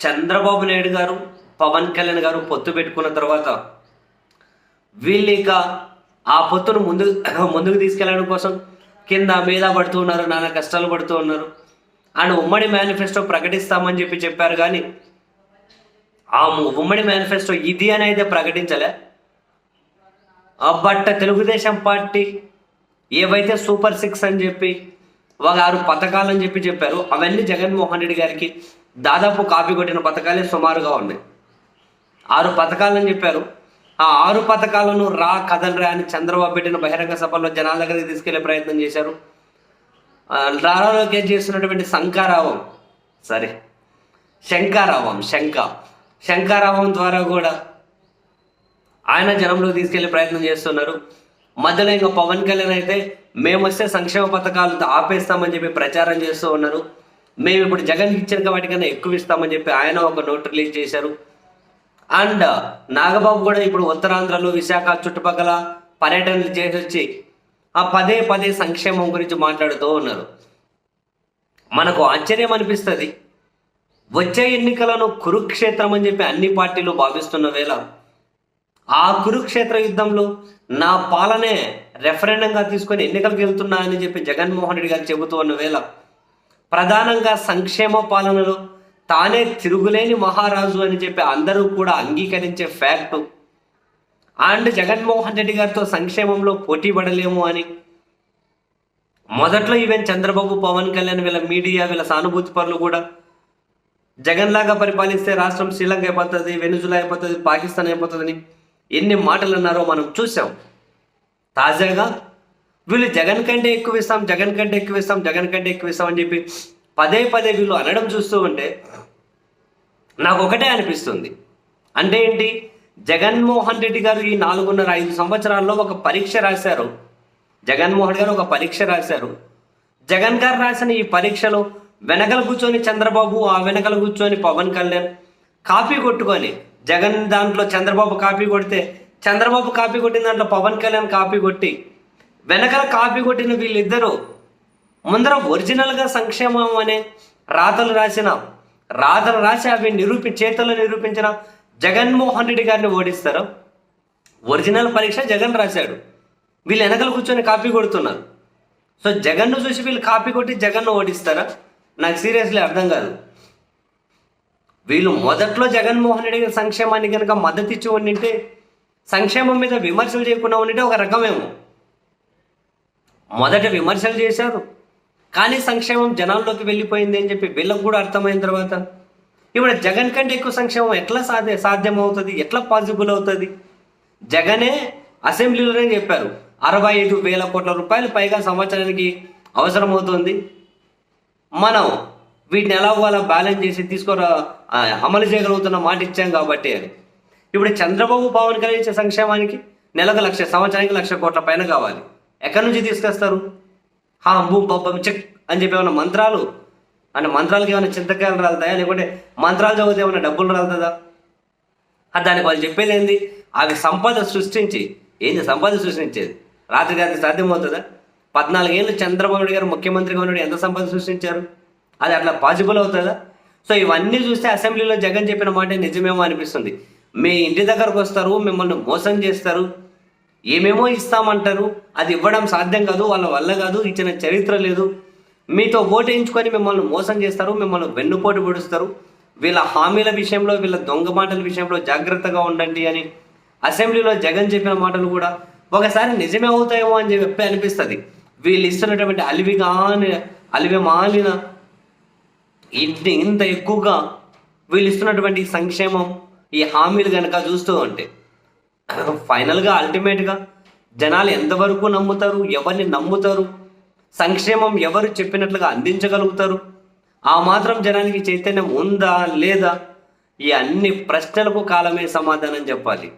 చంద్రబాబు నాయుడు గారు పవన్ కళ్యాణ్ గారు పొత్తు పెట్టుకున్న తర్వాత వీళ్ళు ఇక ఆ పొత్తును ముందు ముందుకు తీసుకెళ్ళడం కోసం కింద మీద పడుతూ ఉన్నారు నానా కష్టాలు పడుతూ ఉన్నారు. అండ్ ఉమ్మడి మేనిఫెస్టో ప్రకటిస్తామని చెప్పి చెప్పారు కానీ ఆ ఉమ్మడి మేనిఫెస్టో ఇది అని అయితే ప్రకటించలే. ఆ బట్ట తెలుగుదేశం పార్టీ ఏవైతే సూపర్ సిక్స్ అని చెప్పి ఒక ఆరు పథకాలు అని చెప్పి చెప్పారు అవన్నీ జగన్మోహన్ రెడ్డి గారికి దాదాపు కాపీ కొట్టిన పథకాలే సుమారుగా ఉన్నాయి. ఆరు పథకాలని చెప్పారు. ఆ ఆరు పథకాలను రా కదలరా అని చంద్రబాబు పెట్టిన బహిరంగ సభలో జనాల దగ్గరికి తీసుకెళ్ళే ప్రయత్నం చేశారు. ఆ, రారా లోకేష్ చేస్తున్నటువంటి శంకారావం? సరే. శంకారావం శంక. శంకారావం ద్వారా కూడా ఆయన జనంలోకి తీసుకెళ్ళే ప్రయత్నం చేస్తున్నారు. మధ్యలో ఇంకా పవన్ కళ్యాణ్ అయితే మేము వస్తే సంక్షేమ పథకాలు ఆపేస్తామని చెప్పి ప్రచారం చేస్తూ ఉన్నారు. మేము ఇప్పుడు జగన్ ఇచ్చిన వాటికన్నా ఎక్కువ ఇస్తామని చెప్పి ఆయన ఒక నోట్ రిలీజ్ చేశారు. అండ్ నాగబాబు కూడా ఇప్పుడు ఉత్తరాంధ్రలో విశాఖ చుట్టుపక్కల పర్యటనలు చేసి వచ్చి ఆ పదే పదే సంక్షేమం గురించి మాట్లాడుతూ ఉన్నారు. మనకు ఆశ్చర్యం అనిపిస్తుంది. వచ్చే ఎన్నికలను కురుక్షేత్రం అని చెప్పి అన్ని పార్టీలు భావిస్తున్న వేళ ఆ కురుక్షేత్ర యుద్ధంలో నా పాలనే రెఫరెండంగా తీసుకొని ఎన్నికలకు వెళ్తున్నా అని చెప్పి జగన్మోహన్ రెడ్డి గారు చెబుతూ ఉన్న వేళ ప్రధానంగా సంక్షేమ పాలనలో తానే తిరుగులేని మహారాజు అని చెప్పి అందరూ కూడా అంగీకరించే ఫ్యాక్ట్ అండ్ జగన్మోహన్ రెడ్డి గారితో సంక్షేమంలో పోటీ పడలేము అని. మొదట్లో ఈవెన్ చంద్రబాబు పవన్ కళ్యాణ్ వీళ్ళ మీడియా వీళ్ళ సానుభూతి పనులు కూడా జగన్ లాగా పరిపాలిస్తే రాష్ట్రం శ్రీలంక అయిపోతుంది వెనుజులా అయిపోతుంది పాకిస్తాన్ అయిపోతుందని ఎన్ని మాటలు అన్నారో మనం చూసాం తాజాగా వీళ్ళు జగన్ కంటే ఎక్కువ ఇస్తాం జగన్ కంటే ఎక్కువ ఇస్తాం జగన్ కంటే ఎక్కువ ఇస్తాం అని చెప్పి పదే పదే వీళ్ళు అనడం చూస్తూ ఉంటే నాకు ఒకటే అనిపిస్తుంది. అంటే ఏంటి? జగన్మోహన్ రెడ్డి గారు ఈ నాలుగున్నర ఐదు సంవత్సరాల్లో ఒక పరీక్ష రాశారు. జగన్మోహన్ గారు ఒక పరీక్ష రాశారు. జగన్ గారు రాసిన ఈ పరీక్షలో వెనకలు కూర్చొని చంద్రబాబు ఆ వెనకల కూర్చొని పవన్ కళ్యాణ్ కాపీ కొట్టుకొని జగన్ దాంట్లో చంద్రబాబు కాపీ కొడితే చంద్రబాబు కాపీ కొట్టిన దాంట్లో పవన్ కళ్యాణ్ కాపీ కొట్టి వెనకల కాపీ కొట్టిన వీళ్ళిద్దరూ ముందర ఒరిజినల్గా సంక్షేమం అనే రాతలు రాసిన రాతలు రాసి అవి నిరూపి చేతల్లో నిరూపించిన జగన్మోహన్ రెడ్డి గారిని ఓడిస్తారు. ఒరిజినల్ పరీక్ష జగన్ రాశాడు. వీళ్ళు వెనకలు కూర్చొని కాపీ కొడుతున్నారు. సో జగన్ను చూసి వీళ్ళు కాపీ కొట్టి జగన్ను ఓడిస్తారా? నాకు సీరియస్లీ అర్థం కాదు. వీళ్ళు మొదట్లో జగన్మోహన్ రెడ్డి గారి సంక్షేమాన్ని కనుక మద్దతు ఇచ్చి ఉండింటే సంక్షేమం మీద విమర్శలు చేయకుండా ఉండింటే ఒక రకమేమో. మొదట విమర్శలు చేశారు. కానీ సంక్షేమం జనాల్లోకి వెళ్ళిపోయింది అని చెప్పి వీళ్ళకు కూడా అర్థమైన తర్వాత ఇప్పుడు జగన్ కంటే ఎక్కువ సంక్షేమం ఎట్లా సాధ్య సాధ్యం అవుతుంది ఎట్లా పాసిబుల్ అవుతుంది? జగనే అసెంబ్లీలోనే చెప్పారు. అరవై ఐదు వేల కోట్ల రూపాయలు పైగా సంవత్సరానికి అవసరం అవుతుంది మనం వీటిని ఎలా వాళ్ళ బ్యాలెన్స్ చేసి తీసుకురా అమలు చేయగలుగుతున్న మాట ఇచ్చాం కాబట్టి అని. ఇప్పుడు చంద్రబాబు పవన్ కళ్యాణ్ ఇచ్చే సంక్షేమానికి నెలకు లక్ష సంవత్సరానికి లక్ష కోట్ల పైన కావాలి. ఎక్కడి నుంచి తీసుకొస్తారు? హా బూ పబ్బం చెక్ అని చెప్పి ఏమైనా మంత్రాలు? అంటే మంత్రాలకి ఏమైనా చింతకాయలు రాలుతాయా? లేకుంటే మంత్రాలు చదివితే ఏమైనా డబ్బులు రాలుతుందా? ఆ దానికి వాళ్ళు చెప్పేది ఏంది? అవి సంపద సృష్టించి ఏంది సంపద సృష్టించేది? రాత్రి రాత్రి సాధ్యమవుతుందా? పద్నాలుగేళ్ళు చంద్రబాబు నాయుడు గారు ముఖ్యమంత్రిగా ఉన్నాడు ఎంత సంపద సృష్టించారు? అది అట్లా పాసిబుల్ అవుతుందా? సో ఇవన్నీ చూస్తే అసెంబ్లీలో జగన్ చెప్పిన మాట నిజమేమో అనిపిస్తుంది. మీ ఇంటి దగ్గరకు వస్తారు మిమ్మల్ని మోసం చేస్తారు. ఏమేమో ఇస్తామంటారు? అది ఇవ్వడం సాధ్యం కాదు వాళ్ళ వల్ల కాదు ఇచ్చిన చరిత్ర లేదు. మీతో ఓటు వేయించుకొని మిమ్మల్ని మోసం చేస్తారు మిమ్మల్ని వెన్నుపోటు పొడుస్తారు. వీళ్ళ హామీల విషయంలో వీళ్ళ దొంగ మాటల విషయంలో జాగ్రత్తగా ఉండండి అని అసెంబ్లీలో జగన్ చెప్పిన మాటలు కూడా ఒకసారి నిజమే అవుతాయేమో అని చెప్పి అనిపిస్తుంది. వీళ్ళు ఇస్తున్నటువంటి అలివిగాని అలివి మాలిన ఇంత ఇంత ఎక్కువగా వీళ్ళు ఇస్తున్నటువంటి సంక్షేమం ఈ హామీలు కనుక చూస్తూ ఉంటే ఫైనల్గా అల్టిమేట్గా జనాలు ఎంతవరకు నమ్ముతారు ఎవరిని నమ్ముతారు సంక్షేమం ఎవరు చెప్పినట్లుగా అందించగలుగుతారు ఆ మాత్రం జనానికి చైతన్యం ఉందా లేదా ఈ అన్ని ప్రశ్నలకు కాలమే సమాధానం చెప్పాలి.